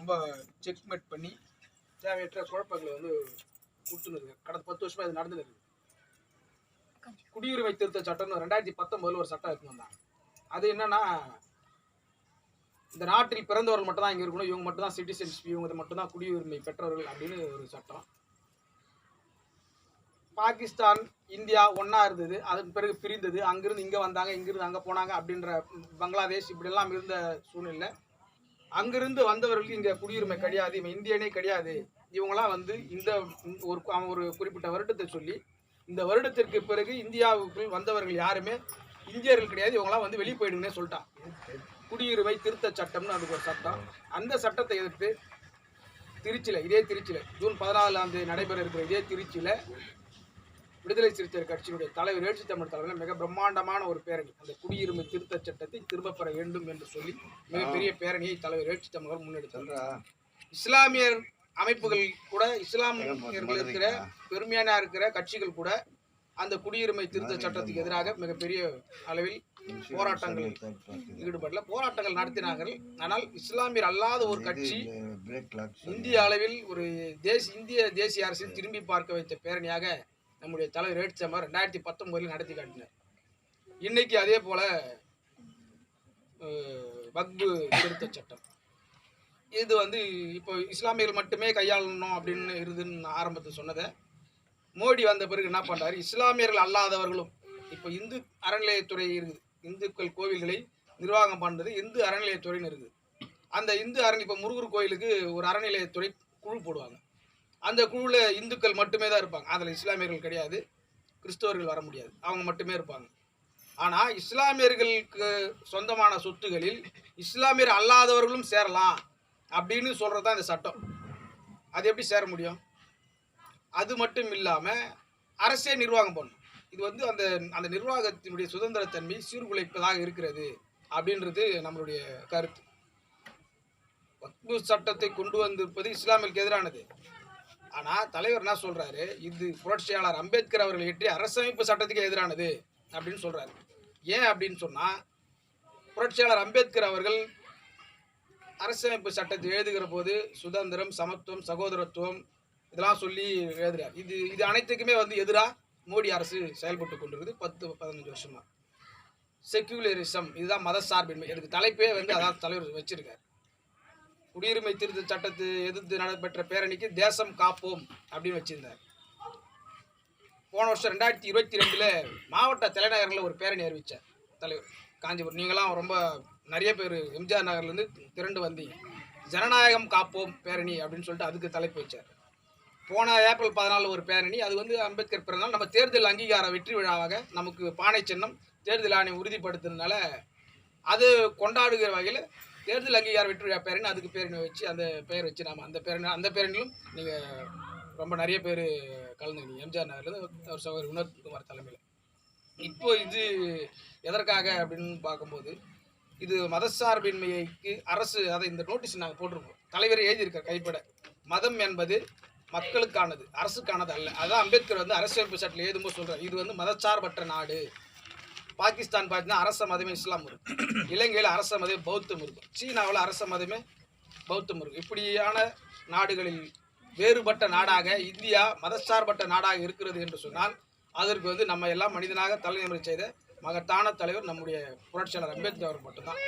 ரொம்ப செக்மேட் பண்ணி தேவையற்ற குழப்பங்களை வந்து கொடுத்துன்னு கடந்த பத்து வருஷமா இது நடந்துருக்கு குடியுரிமை திருத்த சட்டம்னு ரெண்டாயிரத்தி பத்தொன்பதுல ஒரு சட்டம் எடுத்து வந்தாங்க. அது என்னன்னா இந்த நாட்டில் பிறந்தவர்கள் மட்டும் தான் இங்கே இருக்கணும் இவங்க மட்டும் தான் சிட்டிசன்ஸ் இவங்க மட்டும் தான் குடியுரிமை பெற்றவர்கள் அப்படின்னு ஒரு சட்டம். பாகிஸ்தான் இந்தியா ஒன்றா இருந்தது அதன் பிறகு பிரிந்தது அங்கிருந்து இங்கே வந்தாங்க இங்கிருந்து அங்கே போனாங்க அப்படின்ற பங்களாதேஷ் இப்படியெல்லாம் இருந்த சூழ்நிலை அங்கிருந்து வந்தவர்களுக்கு இங்க குடியுரிமை கிடையாது இவன் இந்தியனே கிடையாது. இவங்களாம் வந்து இந்த ஒரு அவன் ஒரு குறிப்பிட்ட வருடத்தை சொல்லி இந்த வருடத்திற்கு பிறகு இந்தியாவுக்குள் வந்தவர்கள் யாருமே இந்தியர்கள் கிடையாது இவங்களாம் வந்து வெளியே போயிடுங்கன்னே சொல்லிட்டான். குடியுரிமை திருத்த சட்டம்னு அதுக்கு ஒரு சட்டம். அந்த சட்டத்தை எதிர்த்து திருச்சியில் இதே திருச்சியில் ஜூன் பதினாலாம் தேதி நடைபெற இருக்கிற இதே திருச்சியில் விடுதலை சிறுத்தைகள் கட்சியினுடைய தலைவர் எழுச்சி தமிழ் தலைவர்கள் மிக பிரம்மாண்டமான ஒரு பேரணி. அந்த குடியுரிமை திருத்த சட்டத்தை திரும்ப பெற வேண்டும் என்று சொல்லி மிகப்பெரிய பேரணியை தலைவர் எழுச்சி தமிழர் முன்னெடுத்தார். இஸ்லாமியர் அமைப்புகள் கூட இஸ்லாமியர்கள் இருக்கிற பெருமையான இருக்கிற கட்சிகள் கூட அந்த குடியுரிமை திருத்த சட்டத்துக்கு எதிராக மிகப்பெரிய அளவில் போராட்டங்கள் ஈடுபடல. போராட்டங்கள் நடத்தினார்கள். ஆனால் இஸ்லாமியர் அல்லாத ஒரு கட்சி இந்திய அளவில் ஒரு தேச இந்திய தேசிய அரசில் திரும்பி பார்க்க வைத்த பேரணியாக நம்முடைய தலைவர் ஏட்சமர் ரெண்டாயிரத்தி பத்தொன்பதில் நடத்தி காட்டினார். இன்னைக்கு அதே போல வக்பு திருத்த சட்டம். இது வந்து இப்போ இஸ்லாமியர்கள் மட்டுமே கையாளணும் அப்படின்னு இருதுன்னு ஆரம்பத்தில் சொன்னதை. மோடி வந்த பிறகு என்ன பண்ணுறாரு இஸ்லாமியர்கள் அல்லாதவர்களும் இப்போ இந்து அறநிலையத்துறை இருக்குது. இந்துக்கள் கோவில்களை நிர்வாகம் பண்ணுறது இந்து அறநிலையத்துறைன்னு இருக்குது. அந்த இந்து அரண் இப்போ முருகர் கோயிலுக்கு ஒரு அறநிலையத்துறை குழு போடுவாங்க. அந்த குழுவில் இந்துக்கள் மட்டுமே தான் இருப்பாங்க. அதில் இஸ்லாமியர்கள் கிடையாது. கிறிஸ்தவர்கள் வர முடியாது. அவங்க மட்டுமே இருப்பாங்க. ஆனால் இஸ்லாமியர்களுக்கு சொந்தமான சொத்துகளில் இஸ்லாமியர் அல்லாதவர்களும் சேரலாம் அப்படின்னு சொல்கிறது தான் இந்த சட்டம். அது எப்படி சேர முடியும்? அது மட்டும் இல்லாமல் அரசே நிர்வாகம் பண்ணும் இது வந்து அந்த அந்த நிர்வாகத்தினுடைய சுதந்திரத்தன்மை சீர்குலைப்பதாக இருக்கிறது அப்படின்றது நம்மளுடைய கருத்து. வக்பு சட்டத்தை கொண்டு வந்திருப்பது இஸ்லாமிற்கு எதிரானது. ஆனால் தலைவர் என்ன சொல்கிறாரு இது புரட்சியாளர் அம்பேத்கர் அவர்கள் இயற்றிய அரசமைப்பு சட்டத்துக்கு எதிரானது அப்படின்னு சொல்கிறாரு ஏன் அப்படின்னு சொன்னால் புரட்சியாளர் அம்பேத்கர் அவர்கள் அரசமைப்பு சட்டத்தை எழுதுகிற போது சுதந்திரம் சமத்துவம் சகோதரத்துவம் இதெல்லாம் சொல்லி எழுதுகிறார் இது இது அனைத்துக்குமே வந்து எதிராக மோடி அரசு செயல்பட்டு கொண்டிருக்குது பத்து பதினஞ்சு வருஷமாக செக்யூலரிசம் இதுதான் மதசார்பின்மை எனக்கு தலைப்பே வந்து அதான் தலைவர் வச்சிருக்காரு. குடியுரிமை திருத்த சட்டத்தை எதிர்த்து நடைபெற்ற பேரணிக்கு தேசம் காப்போம் அப்படின்னு வச்சிருந்தார். போன வருஷம் ரெண்டாயிரத்தி இருபத்தி ரெண்டில் மாவட்ட தலைநகரில் ஒரு பேரணி அறிவித்தார் தலைவர் காஞ்சிபுரம். நீங்களாம் ரொம்ப நிறைய பேர் எம்ஜிஆர் நகர்லேருந்து திரண்டு வந்தீங்க ஜனநாயகம் காப்போம் பேரணி அப்படின்னு சொல்லிட்டு அதுக்கு தலைப்பு வச்சார். போன ஏப்ரல் பதினாலு ஒரு பேரணி. அது வந்து அம்பேத்கர் பிறந்தநாள். நம்ம தேர்தல் அங்கீகார வெற்றி விழாவாக நமக்கு பானை சின்னம் தேர்தல் ஆணையம் உறுதிப்படுத்துறதுனால அது கொண்டாடுகிற வகையில் தேர்தல் அங்கீகார வெற்றி விழா பேரணி அதுக்கு பேரணி வச்சு அந்த பெயர் வச்சு நாம் அந்த பேரணி அந்த பேரணியிலும் நீங்கள் ரொம்ப நிறைய பேர் கலந்துக்கிட்டீங்க. எம்ஜிஆர் நகர்லேருந்து அவர் சகோதரி வினோத்குமார் தலைமையில். இப்போ இது எதற்காக அப்படின்னு பார்க்கும்போது இது மதசார்பின்மைக்கு அரசு அதை இந்த நோட்டீஸ் நாங்கள் போட்டிருக்கோம். தலைவர் எழுதியிருக்கார் கைப்பட. மதம் என்பது மக்களுக்கானது அரசுக்கானது அல்ல. அதான் அம்பேத்கர் வந்து அரசியலமைப்பு சட்டத்தில் எழுதும்போது சொல்கிறார் இது வந்து மதச்சார்பற்ற நாடு. பாகிஸ்தான் பார்த்தீங்கன்னா அரச மதமே இஸ்லாம் இருக்கும் இலங்கையில் அரச மதமே பௌத்தம் இருக்கும் சீனாவில் அரச மதமே பௌத்தம் இருக்கும் இப்படியான நாடுகளில் வேறுபட்ட நாடாக இந்தியா மதச்சார்பட்ட நாடாக இருக்கிறது என்று சொன்னால் அதற்கு வந்து நம்ம எல்லாம் மனிதனாக தலைநிமிர செய்த மகத்தான தலைவர் நம்முடைய புரட்சியாளர் அம்பேத்கர் அவர் மட்டும்தான்.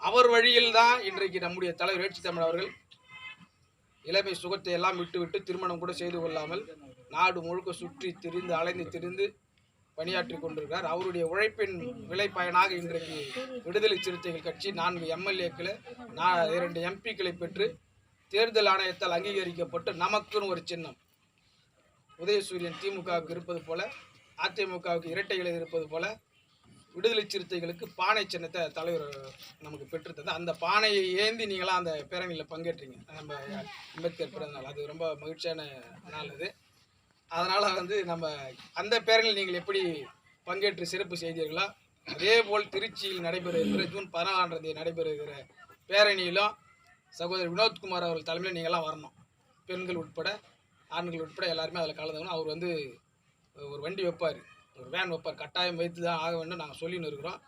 அவர் வழியில் தான் இன்றைக்கு நம்முடைய தலைவர் ஏற்றி தமிழ் அவர்கள் இளமை சுகத்தை எல்லாம் விட்டுவிட்டு திருமணம் கூட செய்து கொள்ளாமல் நாடு முழுக்க சுற்றி திரிந்து அலைந்து திரிந்து பணியாற்றி கொண்டிருக்கிறார். அவருடைய உழைப்பின் விளைபயனாக இன்றைக்கு விடுதலை சிறுத்தைகள் கட்சி நான்கு எம்எல்ஏக்களை நான் இரண்டு எம்பிக்களை பெற்று தேர்தல் ஆணையத்தால் அங்கீகரிக்கப்பட்டு நமக்குன்னு ஒரு சின்னம். உதயசூரியன் திமுகவுக்கு இருப்பது போல அதிமுகவுக்கு இரட்டை இலை இருப்பது போல விடுதலை சிறுத்தைகளுக்கு பானை சின்னத்தை தலைவர் நமக்கு பெற்றுத்தது அந்த பானையை ஏந்தி நீங்களாம் அந்த பேரணியில் பங்கேற்றீங்க. நம்ம அம்பேத்கர் பிறந்த நாள் அது ரொம்ப மகிழ்ச்சியான நாள் அது அதனால் வந்து நம்ம அந்த பேரணியில் நீங்கள் எப்படி பங்கேற்று சிறப்பு செய்தீர்களோ? அதே போல் திருச்சியில் நடைபெறுகிற ஜூன் பதினாலாம் தேதி நடைபெறுகிற பேரணியிலும் சகோதரர் வினோத்குமார் அவர்கள் தலைமையில் நீங்களாம் வரணும். பெண்கள் உட்பட ஆண்கள் உட்பட எல்லாருமே அதில் கலந்துக்கணும் அவர் வந்து ஒரு வண்டி வைப்பார். ஒரு வேன் வைப்பார். கட்டாயம் வைத்து தான் ஆக வேண்டும் நாங்கள் சொல்லின்னு இருக்கிறோம்.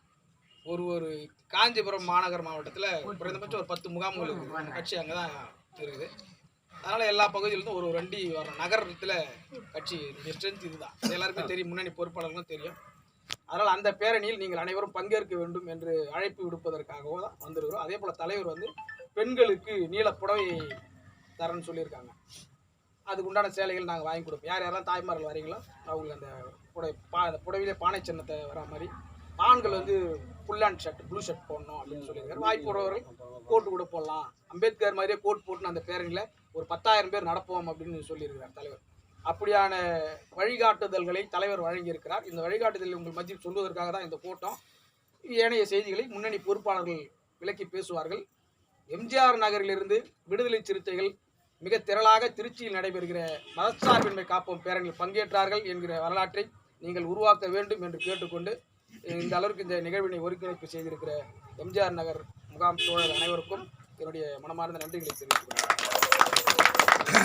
ஒரு ஒரு காஞ்சிபுரம் மாநகர் மாவட்டத்தில் குறைந்தபட்சம் ஒரு பத்து முகாம்கள் கட்சி அங்கே தான் இருக்குது. அதனால் எல்லா பகுதியிலிருந்தும் ஒரு ஒரு வண்டி வரும் நகரத்தில் கட்சி ஸ்ட்ரென்த் இதுதான். எல்லாருக்குமே எல்லாருக்கும் தெரியும். முன்னணி பொறுப்பாளர்களும் தெரியும். அதனால் அந்த பேரணியில் நீங்கள் அனைவரும் பங்கேற்க வேண்டும் என்று அழைப்பு விடுப்பதற்காகவோ தான் வந்திருக்கிறோம். அதே போல் தலைவர் வந்து பெண்களுக்கு நீல புடவை தரேன்னு சொல்லியிருக்காங்க. அதுக்கு உண்டான சேலைகள் நாங்கள் வாங்கி கொடுப்போம். யார் யாரெல்லாம் தாய்மார்கள் வரீங்களோ அவங்களுக்கு அந்த புடவை பா அந்த புடவையிலே பானை சின்னத்தை வர மாதிரி ஆண்கள் வந்து full hand shirt blue shirt போடணும் அப்படின்னு சொல்லியிருக்காரு. வாய்ப்பு போடுறவர்கள் கோட் கூட போடலாம். அம்பேத்கர் மாதிரியே கோட் போட்டுன்னு அந்த பேரணியில் ஒரு பத்தாயிரம் பேர் நடப்போம் அப்படின்னு சொல்லியிருக்கிறார் தலைவர். அப்படியான வழிகாட்டுதல்களை தலைவர் வழங்கியிருக்கிறார். இந்த வழிகாட்டுதலை உங்கள் மத்தியில் சொல்வதற்காக தான் இந்த கூட்டம். ஏனைய செய்திகளை முன்னணி பொறுப்பாளர்கள் விளக்கி பேசுவார்கள். எம்ஜிஆர் நகரிலிருந்து விடுதலை சிறுத்தைகள் மிக திரளாக திருச்சியில் நடைபெறுகிற மதச்சார்பின்மை காப்போம் பேரணியில் பங்கேற்றார்கள் என்கிற வரலாற்றை நீங்கள் உருவாக்க வேண்டும் என்று கேட்டுக்கொண்டு இந்த அளவுக்கு இந்த நிகழ்வினை ஒருங்கிணைப்பு செய்திருக்கிற எம்ஜிஆர் நகர் முகாம் தோழர் அனைவருக்கும் என்னுடைய மனமார்ந்த நன்றிகளை தெரிவித்துக் கொள்கிறேன்.